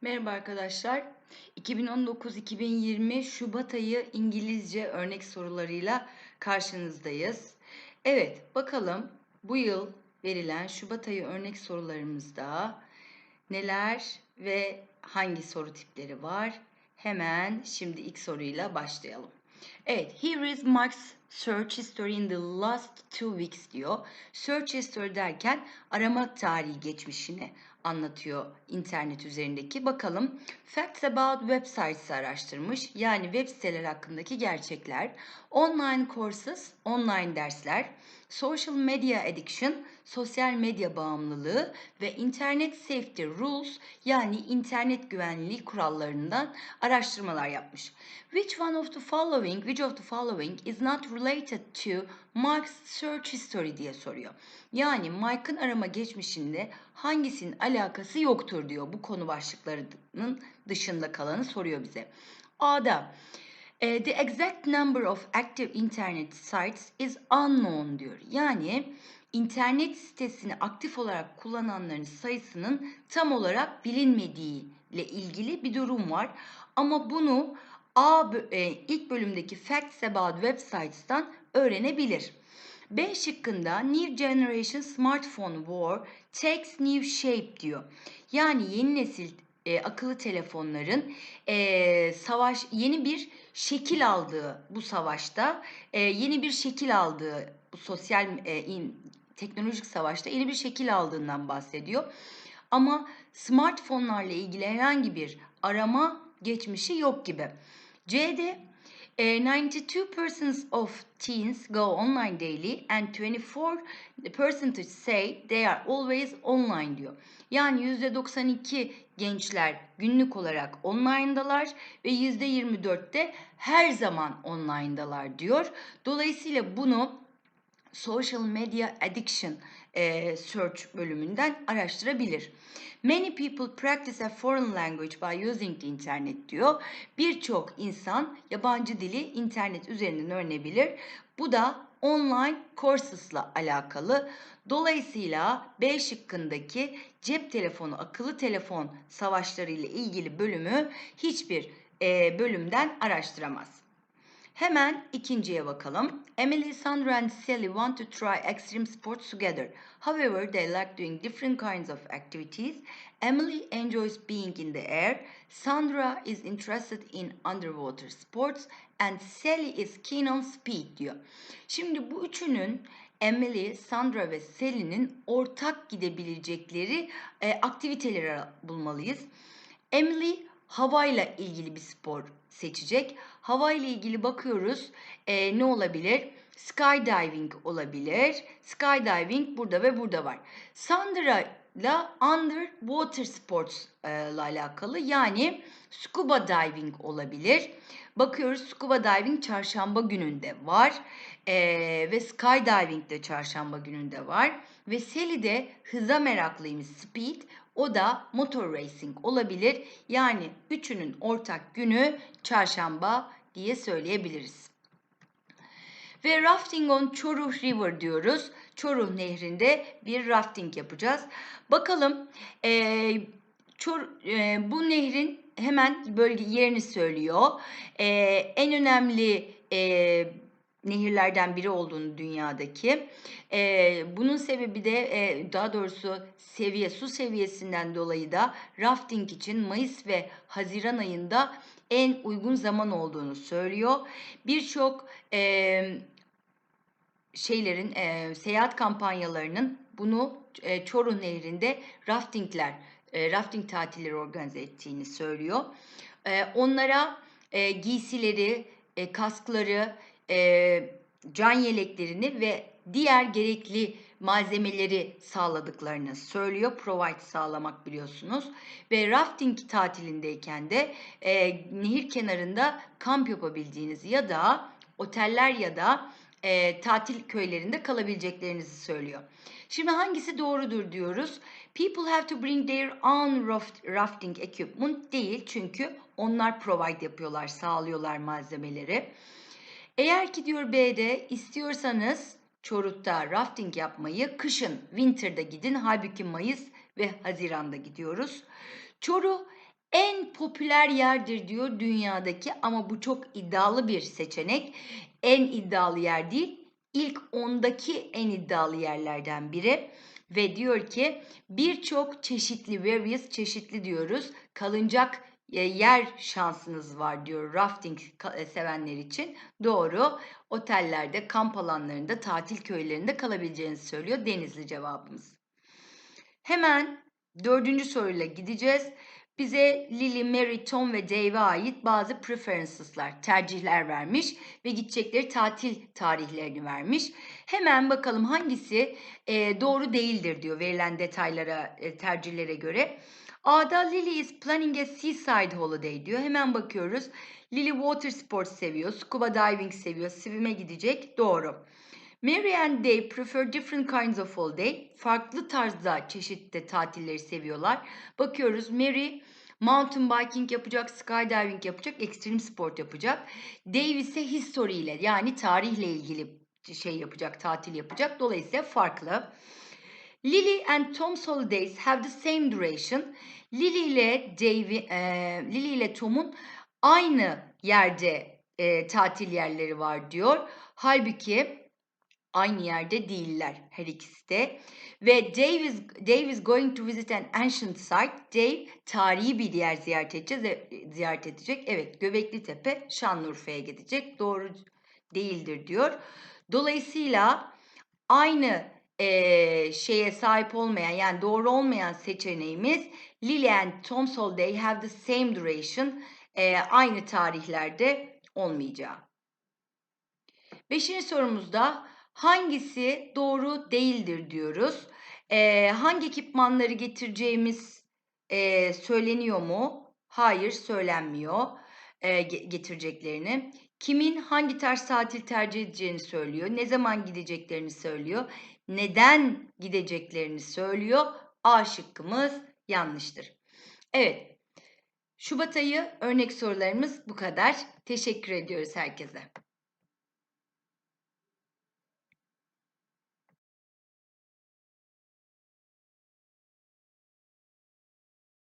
Merhaba arkadaşlar. 2019-2020 Şubat ayı İngilizce örnek sorularıyla karşınızdayız. Evet, bakalım bu yıl verilen Şubat ayı örnek sorularımızda neler ve hangi soru tipleri var? Hemen şimdi ilk soruyla başlayalım. Evet, here is Mark's search history in the last two weeks diyor. Search history derken arama tarihi geçmişini anlatıyor internet üzerindeki. Bakalım facts about websites araştırmış. Yani web siteler hakkındaki gerçekler. Online courses, online dersler. Social media addiction, sosyal medya bağımlılığı ve internet safety rules yani internet güvenliği kurallarından araştırmalar yapmış. Which one of the following, which of the following is not related to Mark's search history diye soruyor. Yani Mike'ın arama geçmişinde hangisinin alakası yoktur diyor. Bu konu başlıklarının dışında kalanı soruyor bize. A'da e, the exact number of active internet sites is unknown diyor. Yani internet sitesini aktif olarak kullananların sayısının tam olarak bilinmediği ile ilgili bir durum var. Ama bunu A e, ilk bölümdeki Facts About Websites'tan öğrenebilir. B şıkkında New Generation Smartphone War takes new shape diyor. Yani yeni nesil e, akıllı telefonların e, savaş yeni bir şekil aldığı bu savaşta e, yeni bir şekil aldığı bu sosyal e, in, teknolojik savaşta yeni bir şekil aldığından bahsediyor. Ama smartfonlarla ilgili herhangi bir arama geçmişi yok gibi. C'de 92% of teens go online daily and 24% say they are always online diyor. Yani %92 gençler günlük olarak online'dalar ve %24'te her zaman online'dalar diyor. Dolayısıyla bunu Social Media Addiction e, Search bölümünden araştırabilir. Many people practice a foreign language by using the internet diyor. Birçok insan yabancı dili internet üzerinden öğrenebilir. Bu da online courses'la alakalı. Dolayısıyla B şıkkındaki cep telefonu, akıllı telefon savaşları ile ilgili bölümü hiçbir e, bölümden araştıramaz. Hemen ikinciye bakalım. Emily, Sandra and Sally want to try extreme sports together. However, they like doing different kinds of activities. Emily enjoys being in the air. Sandra is interested in underwater sports and Sally is keen on speed diyor. Şimdi bu üçünün Emily, Sandra ve Sally'nin ortak gidebilecekleri e, aktiviteleri bulmalıyız. Emily havayla ilgili bir spor seçecek. Hava ile ilgili bakıyoruz. E, ne olabilir? Skydiving olabilir. Skydiving burada ve burada var. Sandra ile underwater sports ile alakalı yani scuba diving olabilir. Bakıyoruz scuba diving çarşamba gününde var ee, ve skydiving de çarşamba gününde var. Ve Sally de hıza meraklıymış speed o da motor racing olabilir. Yani üçünün ortak günü çarşamba diye söyleyebiliriz. Ve rafting on Çoruh River diyoruz. Çoruh Nehri'nde bir rafting yapacağız. Bakalım e, Çor, e, bu nehrin hemen bölge yerini söylüyor. E, en önemli e, nehirlerden biri olduğunu dünyadaki. E, bunun sebebi de e, daha doğrusu seviye su seviyesinden dolayı da rafting için Mayıs ve Haziran ayında en uygun zaman olduğunu söylüyor. Birçok e, şeylerin e, seyahat kampanyalarının bunu e, Çoruh Nehri'nde raftingler, e, rafting tatilleri organize ettiğini söylüyor. E, onlara e, giysileri, e, kaskları, e, can yeleklerini ve diğer gerekli malzemeleri sağladıklarını söylüyor. Provide sağlamak biliyorsunuz. Ve rafting tatilindeyken de e, nehir kenarında kamp yapabildiğiniz ya da oteller ya da e, tatil köylerinde kalabileceklerinizi söylüyor. Şimdi hangisi doğrudur diyoruz. People have to bring their own rafting equipment değil çünkü onlar provide yapıyorlar, sağlıyorlar malzemeleri. Eğer ki diyor B'de istiyorsanız Çorut'ta rafting yapmayı kışın, winter'da gidin. Halbuki Mayıs ve Haziran'da gidiyoruz. Çoruh en popüler yerdir diyor dünyadaki ama bu çok iddialı bir seçenek. En iddialı yer değil, ilk ondaki en iddialı yerlerden biri. Ve diyor ki birçok çeşitli, various çeşitli diyoruz. Kalınacak yer şansınız var diyor rafting e, sevenler için. Doğru. Otellerde, kamp alanlarında, tatil köylerinde kalabileceğinizi söylüyor. Denizli cevabımız. Hemen dördüncü soruyla gideceğiz. Bize Lily, Mary, Tom ve Dave'e ait bazı preferences'lar, tercihler vermiş ve gidecekleri tatil tarihlerini vermiş. Hemen bakalım hangisi e, doğru değildir diyor verilen detaylara, e, tercihlere göre. A'da Lily is planning a seaside holiday diyor. Hemen bakıyoruz. Lily water sports seviyor, scuba diving seviyor, swim'e gidecek. Doğru. Mary and Dave prefer different kinds of holiday. Farklı tarzda çeşitli tatilleri seviyorlar. Bakıyoruz Mary mountain biking yapacak, skydiving yapacak, extreme sport yapacak. Dave ise history ile yani tarihle ilgili şey yapacak, tatil yapacak. Dolayısıyla farklı. Lily and Tom's holidays have the same duration. Lily ile Dave, e, Lily ile Tom'un aynı yerde e, tatil yerleri var diyor. Halbuki aynı yerde değiller her ikisi de. Ve Dave is, Dave is going to visit an ancient site. Dave tarihi bir yer ziyaret edeceğiz, e, ziyaret edecek. Evet, Göbekli Tepe, Şanlıurfa'ya gidecek. Doğru değildir diyor. Dolayısıyla aynı eee, şeye sahip olmayan yani doğru olmayan seçeneğimiz Lily and Tom's holiday have the same duration. Eee, aynı tarihlerde olmayacağı. Beşinci sorumuzda hangisi doğru değildir diyoruz. Eee, hangi ekipmanları getireceğimiz eee, söyleniyor mu? Hayır söylenmiyor ge- getireceklerini. Kimin hangi tarz tatil tercih edeceğini söylüyor. Ne zaman gideceklerini söylüyor. Neden gideceklerini söylüyor. A şıkkımız yanlıştır. Evet. Şubat ayı örnek sorularımız bu kadar. Teşekkür ediyoruz herkese.